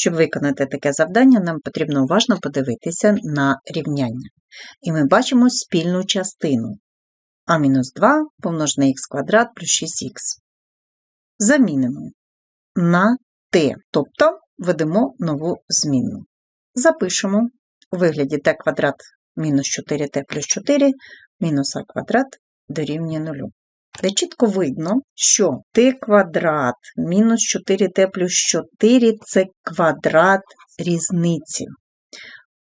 Щоб виконати таке завдання, нам потрібно уважно подивитися на рівняння. І ми бачимо спільну частину а-2 помножене на х квадрат плюс 6х. Замінимо на t, тобто введемо нову змінну. Запишемо у вигляді t квадрат мінус 4t плюс 4 мінус а квадрат дорівнює 0. Де чітко видно, що t квадрат мінус 4t плюс 4 це квадрат різниці.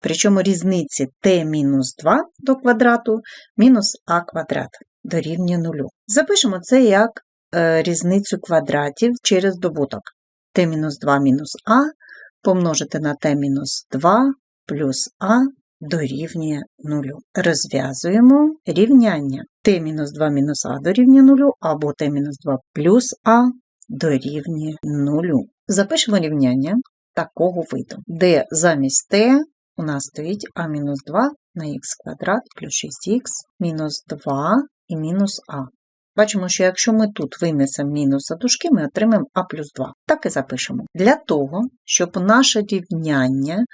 Причому різниці t мінус 2 до квадрату мінус а квадрат дорівнює 0. Запишемо це як е, різницю квадратів через добуток. t мінус 2 мінус а помножити на t мінус 2 плюс а дорівнює 0. Розв'язуємо рівняння t мінус 2 мінус а дорівнює 0, або t-2 плюс а дорівнює 0. Запишемо рівняння такого виду, де замість t у нас стоїть а мінус 2 на х квадрат плюс 6х мінус 2 і мінус а. Бачимо, що якщо ми тут винесемо мінус за ми отримаємо а плюс 2. Так і запишемо. Для того, щоб наше рівняння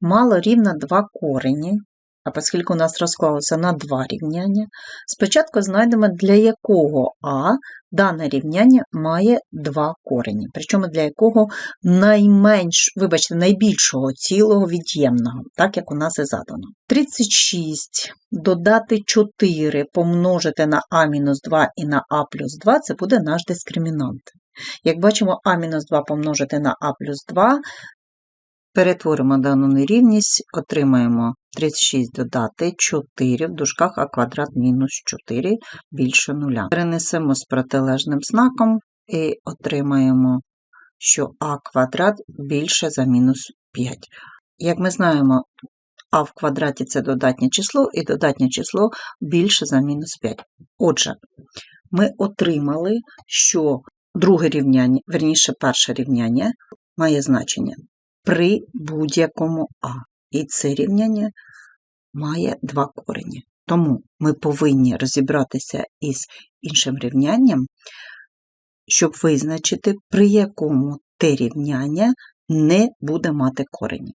мало рівно два корені, а оскільки у нас розклалося на два рівняння, спочатку знайдемо, для якого а дане рівняння має два корені, причому для якого найменш, вибачте, найбільшого цілого від'ємного, так як у нас і задано. 36 додати 4 помножити на а-2 і на а плюс 2 це буде наш дискримінант. Як бачимо, а-2 помножити на а плюс 2 Перетворимо дану нерівність, отримаємо 36 додати 4 в дужках а квадрат мінус 4 більше нуля. Перенесемо з протилежним знаком і отримаємо, що а квадрат більше за мінус 5. Як ми знаємо, а в квадраті це додатнє число, і додатнє число більше за мінус 5. Отже, ми отримали, що друге рівняння, верніше перше рівняння, має значення при будь-якому А. І це рівняння має два корені. Тому ми повинні розібратися із іншим рівнянням, щоб визначити, при якому те рівняння не буде мати корені.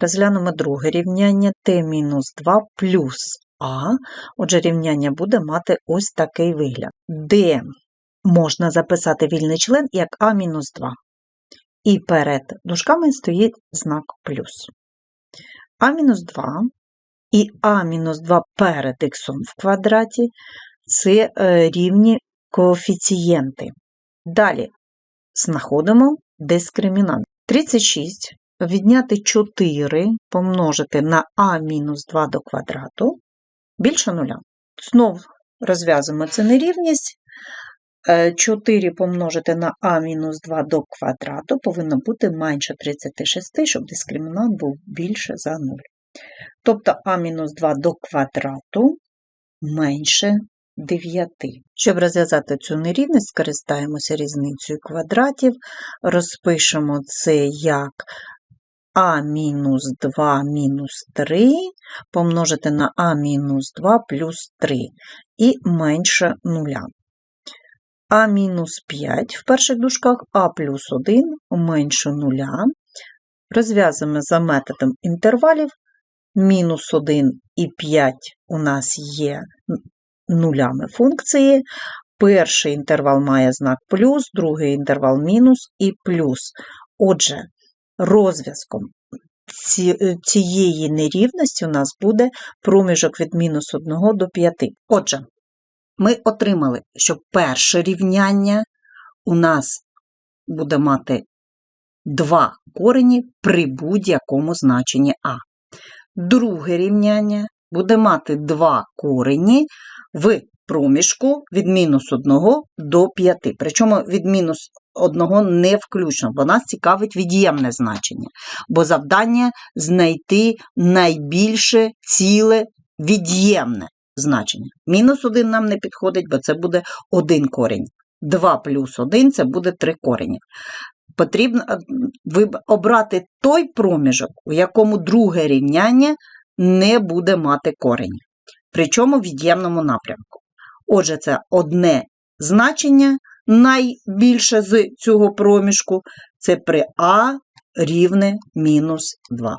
Розглянемо друге рівняння t-2 плюс а. Отже, рівняння буде мати ось такий вигляд, де можна записати вільний член як а-2 і перед дужками стоїть знак плюс. А-2 і А-2 перед х в квадраті це е, рівні коефіцієнти. Далі знаходимо дискримінант. 36 відняти 4 помножити на А-2 до квадрату більше нуля. Знову розв'язуємо цю нерівність. 4 помножити на а-2 до квадрату повинно бути менше 36, щоб дискримінант був більше за 0. Тобто а-2 до квадрату менше 9. Щоб розв'язати цю нерівність, скористаємося різницею квадратів, розпишемо це як а мінус 2 мінус 3 помножити на а мінус 2 плюс 3 і менше 0 а мінус 5 в перших дужках, а плюс 1 менше 0. Розв'язуємо за методом інтервалів. Мінус 1 і 5 у нас є нулями функції. Перший інтервал має знак плюс, другий інтервал мінус і плюс. Отже, розв'язком цієї нерівності у нас буде проміжок від мінус 1 до 5. Отже, ми отримали, що перше рівняння у нас буде мати два корені при будь-якому значенні А. Друге рівняння буде мати два корені в проміжку від мінус 1 до 5. Причому від мінус 1 не включно, бо нас цікавить від'ємне значення, бо завдання знайти найбільше ціле від'ємне значення. Мінус 1 нам не підходить, бо це буде один корінь. 2 плюс 1 це буде 3 корені. Потрібно обрати той проміжок, у якому друге рівняння не буде мати корені. Причому в від'ємному напрямку. Отже, це одне значення найбільше з цього проміжку це при А рівне мінус 2.